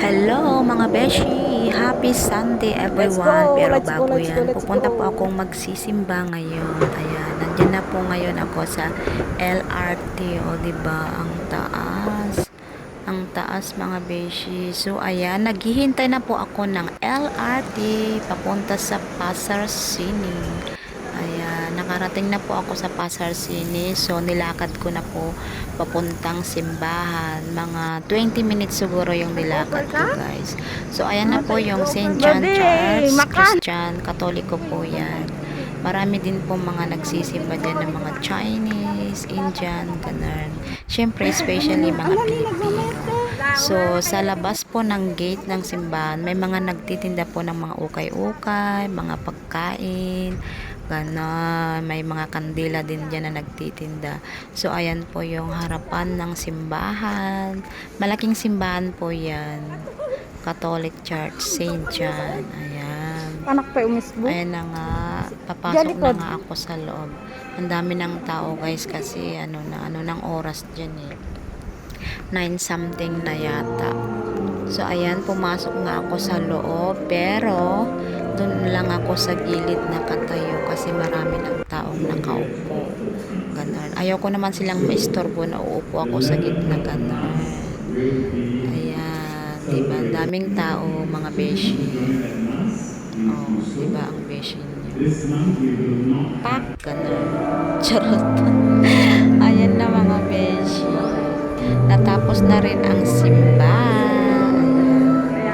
Hello mga beshi! Happy Sunday everyone! Go, Pero let's go, bago let's yan, go, pupunta go. po akong magsisimba ngayon. Ayan, nandyan na po ngayon ako sa LRT. O, di ba Ang taas. Ang taas mga beshi. So, ayan, naghihintay na po ako ng LRT papunta sa Pasar Cine. Ayan, nakarating na po ako sa Pasar Cine. So, nilakad ko na po papuntang simbahan. Mga 20 minutes siguro yung nilakad ko, guys. So, ayan na po yung St. John makan. Christian, Katoliko po yan. Marami din po mga nagsisimba dyan ng mga Chinese, Indian, ganun. Siyempre, especially mga Pilipino. So, sa labas po ng gate ng simbahan, may mga nagtitinda po ng mga ukay-ukay, mga pagkain, ganon. May mga kandila din dyan na nagtitinda. So, ayan po yung harapan ng simbahan. Malaking simbahan po yan. Catholic Church, St. John. Ayan. Anak pa umisbo. Ayan na nga, papasok na nga ako sa loob. Ang dami ng tao guys kasi ano na, ano ng oras dyan eh. 9 something na yata. So ayan, pumasok nga ako sa loob pero doon lang ako sa gilid nakatayo kasi marami ng taong nakaupo. Ganon. Ayaw ko naman silang maistorbo na uupo ako sa gitna ganon. Ayan, diba? Daming tao, mga beshi. Oh, diba ang beshi niya? Pak, ganun. Charot. Ayan na mga beshi. Natapos na rin ang simba.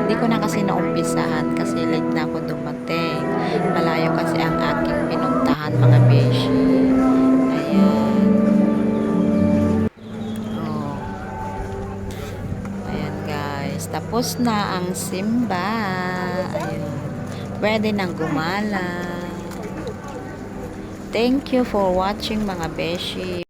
Hindi ko na kasi naumpisahan kasi late na ako dumating. Malayo kasi ang aking pinuntahan mga beshi. Ayan. Oh. Ayan guys. Tapos na ang simba. Ayun. Pwede nang gumala. Thank you for watching mga beshi.